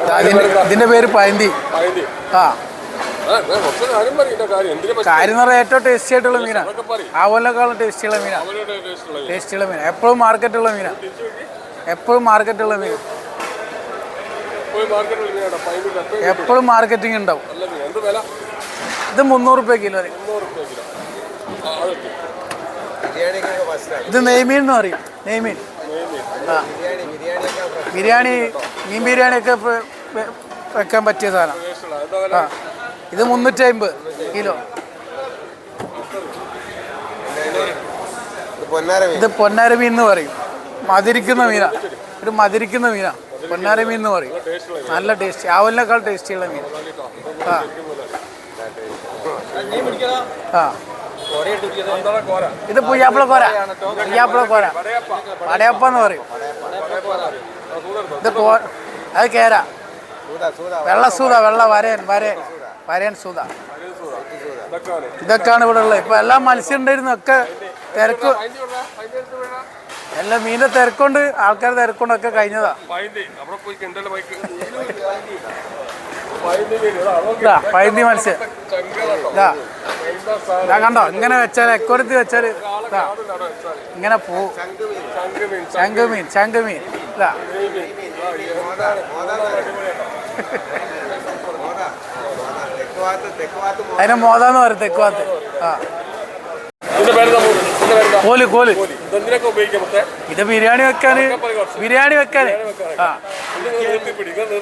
അതിന്റെ ഇതിന്റെ പേര് പയന്തി ആ. കാര്യം എന്ന് പറഞ്ഞാൽ ഏറ്റവും ടേസ്റ്റി ആയിട്ടുള്ള മീനാ. അതൊക്കെ പറയും. ആവലിനേക്കാളും ടേസ്റ്റിയുള്ള ടേസ്റ്റുള്ള ടേസ്റ്റിയുള്ള മീൻ എപ്പോഴും മാർക്കറ്റുള്ള മീനാ. എപ്പോഴും മാർക്കറ്റുള്ള മീൻ മീനാണ് എപ്പോഴും മാർക്കറ്റിംഗ് ഉണ്ടാവും. നല്ല വില? ഇത് മുന്നൂറ് രൂപ കിലോ ഇത് നെയ്മീൻ എന്ന് പറയും. നെയ്മീൻ. ബിരിയാണി മീൻ ബിരിയാണി ഒക്കെ വെക്കാൻ പറ്റിയ സാധനം. ആ. ഇത് മുന്നൂറ്റി അമ്പത് കിലോ. ഇത് പൊന്നാര മീൻ. എന്ന് പറയും. മതിരിക്കുന്ന മീനാ. ഒരു മതിരിക്കുന്ന മീനാ. പൊന്നാര മീൻ എന്ന് പറയും. നല്ല ടേസ്റ്റ്. ആവലിനേക്കാൾ ടേസ്റ്റിയുള്ള മീൻ. ആ. ആ. ഇത് പുയ്യാപ്പിള കോര. പുയ്യാപ്പിള കോര. പടയപ്പ വടയപ്പ. എന്ന് പറയും. ഇത് കോ അത് കേര. വെള്ള സൂത വെള്ള വരയൻ വരയൻ വരയൻ സൂത. ഇതൊക്കെയാണ്. ഇവിടെ ഉള്ളത്. ഇപ്പൊ എല്ലാ മത്സ്യം ഉണ്ടായിരുന്നു ഒക്കെ തിരക്ക്. എല്ലാ മീനിന്റെ തിരക്കൊണ്ട് ആൾക്കാർ തിരക്കൊണ്ടൊക്കെ കഴിഞ്ഞതാ. ഇതാ നോക്കി ഇതാ പൈന്തി മത്സ്യം. ഇതാ. ഇതാ കണ്ടോ ഇങ്ങനെ വെച്ചാൽ എക്കോരത്തി വെച്ചാൽ ഇതാ വെച്ചാൽ ഇങ്ങനെ പോ ചങ്ക് മീൻ ചങ്ക് മീൻ ചങ്ക് മീൻ ഇതാ. അതിനെ മോതാന്ന് പറയും തെക്കുവാത്ത്. ആ. കോൽ കോൽ. ഇത് ബിരിയാണി വെക്കാന് ബിരിയാണി വെക്കാന്. ആ.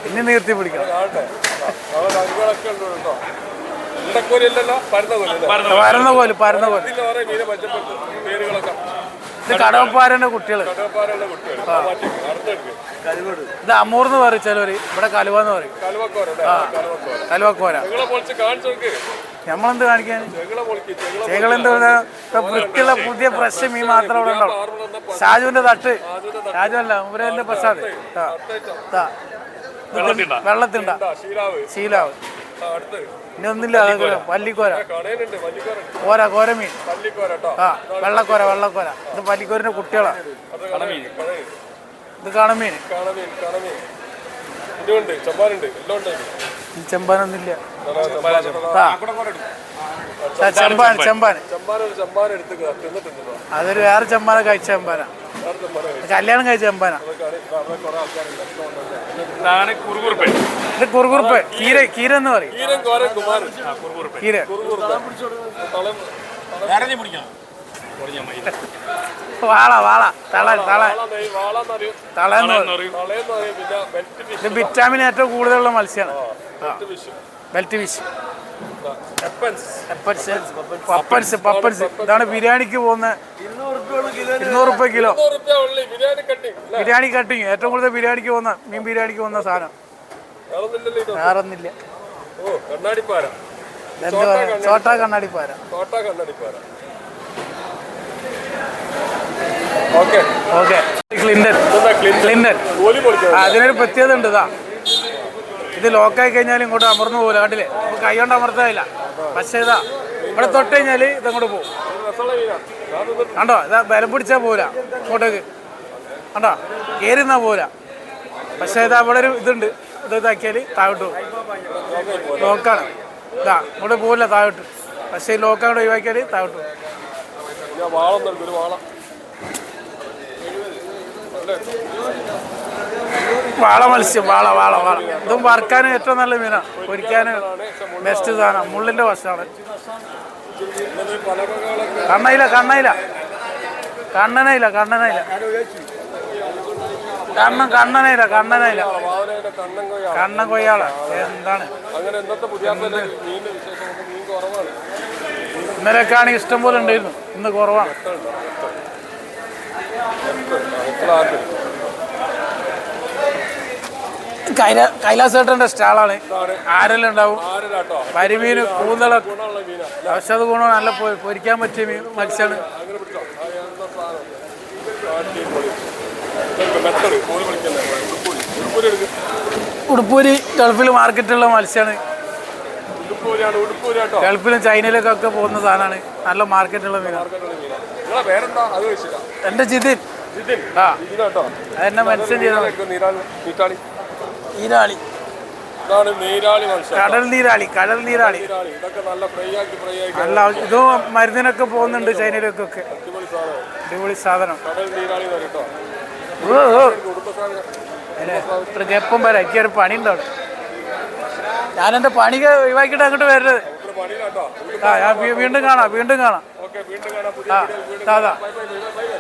ഇനി നീർത്തി പിടിക്കണം പരന്ന കോലി പരന്ന ഇത് കടവപ്പാരന്റെ കുട്ടികൾ. കുട്ടികൾ ഇത് അമൂർന്ന് പറയും ചിലവര്. ഇവിടെ കലുവ എന്ന് പറയും. കലുവക്കോര കലുവക്കോര. കലുവക്കോര. ചെങ്ങളെ പൊളിച്ച് കാണിച്ചു നോക്ക് നമ്മളെന്ത് കാണിക്കാൻ? ചേകളെന്ത് വൃത്തിയുള്ള പുതിയ ഫ്രഷ് മീൻ മാത്രം ഇവിടെ ഉണ്ടാവും ഷാജുവിന്റെ തട്ട്. ഷാജു അല്ല മുരേന്റെ പ്രസാദ്. വെള്ളത്തിണ്ട. ശീലാവ്. ഇനി ഒന്നില്ല പല്ലിക്കോര കോര കോരമീൻ. ആ വെള്ളക്കോര വെള്ളക്കോര. ഇത് പല്ലിക്കോരിന്റെ കുട്ടികളാ. അത് ഇത് കാണമീൻ കാണമീൻ കാണമീൻ ഇതുണ്ട് ചമ്പാനുണ്ട് എല്ലാം ഉണ്ട് ഈ ചെമ്പാനൊന്നുമില്ല. ചമ്പാൻ ആ. ചെമ്പാൻ ചെമ്പാൻ അതൊരു വേറെ ചെമ്പാന കഴിച്ച ചെമ്പാന കല്യാണം കഴിച്ച ചെമ്പാനാ കുറുകുറുപ്പ്. ഇത് കുറുകുറുപ്പ്. കീര കീര എന്ന് പറയും. കോര. വാള വാള. തള തള. തള ഇത് വിറ്റാമിൻ ഏറ്റവും കൂടുതലുള്ള മത്സ്യമാണ് ബെൽറ്റ് ഫിഷ്. പപ്പൻസ് പപ്പൻസ് ഇതാണ് ബിരിയാണിക്ക് പോകുന്ന ഇരുന്നൂറ് രൂപ കിലോ. ബിരിയാണി കട്ടിങ് ഏറ്റവും കൂടുതൽ ബിരിയാണിക്ക് പോകുന്ന മീൻ ബിരിയാണിക്ക് പോകുന്ന സാധനം. വേറൊന്നില്ല ചോട്ടാ കണ്ണാടിപ്പാര ഓക്കെ. ഓക്കെ. ക്ലിൻഡൻ ക്ലിൻഡൻ കൂലി അതിനൊരു പ്രത്യേകത ഉണ്ട് ഇതാ. ഇത് ലോക്കായി കഴിഞ്ഞാൽ ഇങ്ങോട്ട് അമർന്നു പോകില്ല കണ്ടില്ലേ? നമുക്ക് കൈ കൊണ്ട് അമർത്താനില്ല. പക്ഷേ ഇതാ ഇവിടെ തൊട്ട് കഴിഞ്ഞാൽ ഇതങ്ങോട്ട് പോകും. കണ്ടോ? ഇതാ ബലം പിടിച്ചാൽ പോരാ ഇങ്ങോട്ടേക്ക്. കണ്ടോ? കയറിന്നാ പോരാ. പക്ഷേ ഇതാ ഇവിടെ ഒരു ഇതുണ്ട്. ഇത് ഇതാക്കിയാൽ താഴോട്ട് പോകും. ലോക്കാണ്. ഇതാ ഇങ്ങോട്ട് പോകില്ല താഴോട്ട്. പക്ഷേ ഈ ലോക്ക് അങ്ങോട്ട് ഒഴിവാക്കിയാൽ താഴോട്ട് പോകും. വാളം. വാള മത്സ്യം വാള വാള വാള. ഇതും വറുക്കാൻ ഏറ്റവും നല്ല മീനാണ് പൊരിക്കാൻ ബെസ്റ്റ് സാധനം. മുള്ളിന്റെ വശമാണ്. കണ്ണയില കണ്ണയില. കണ്ണനയില കണ്ണനയില. കണ്ണൻ കണ്ണനയില കണ്ണനയില. കണ്ണൻ കൊയ്യ കണ്ണൻ കൊയ്യാള. എന്താണ്? ഇന്നലെയൊക്കെ ആണെങ്കിൽ ഇഷ്ടം പോലെ ഉണ്ടായിരുന്നു. ഇന്ന് കുറവാണ്. ആർക്ക് സ്റ്റാളാണ്. ആരെല്ലാം ഉണ്ടാവും? കരിമീൻ കൂന്തള ഔഷധ ഗുണം നല്ല പൊരിക്കാൻ പറ്റിയ മീൻ മത്സ്യമാണ് ഉടുപ്പൂരി. ഗൾഫിൽ മാർക്കറ്റുള്ള മത്സ്യമാണ് ഗൾഫിലും ചൈനയിലേക്കൊക്കെ പോകുന്ന സാധനമാണ് നല്ല മാർക്കറ്റുള്ള മീനാണ് എന്റെ ജിതിൻ. ആ. അതെന്നെ മെൻഷൻ ചെയ്താൽ നീരാളി. ഇതാണ് നീരാളി കടൽ നീരാളി കടൽ നീരാളി. ഇതൊക്കെ നല്ല ഫ്രൈ ആക്കി ഫ്രൈ ആക്കി നല്ല ഇതും മരുന്നിനൊക്കെ പോകുന്നുണ്ട് ചൈനയിലേക്കൊക്കെ. അടിപൊളി സാധനം. കടൽ നീരാളി കേട്ടോ. അല്ലേ? വരാം എനിക്കൊരു പണി ഉണ്ടോ ഞാൻ ഞാനെന്റെ പണി ഒഴിവാക്കിയിട്ട് അങ്ങോട്ട് വരരുത് ഒരു ആ ഞാൻ വീണ്ടും കാണാം വീണ്ടും കാണാം. ആ വീഡിയോയിൽ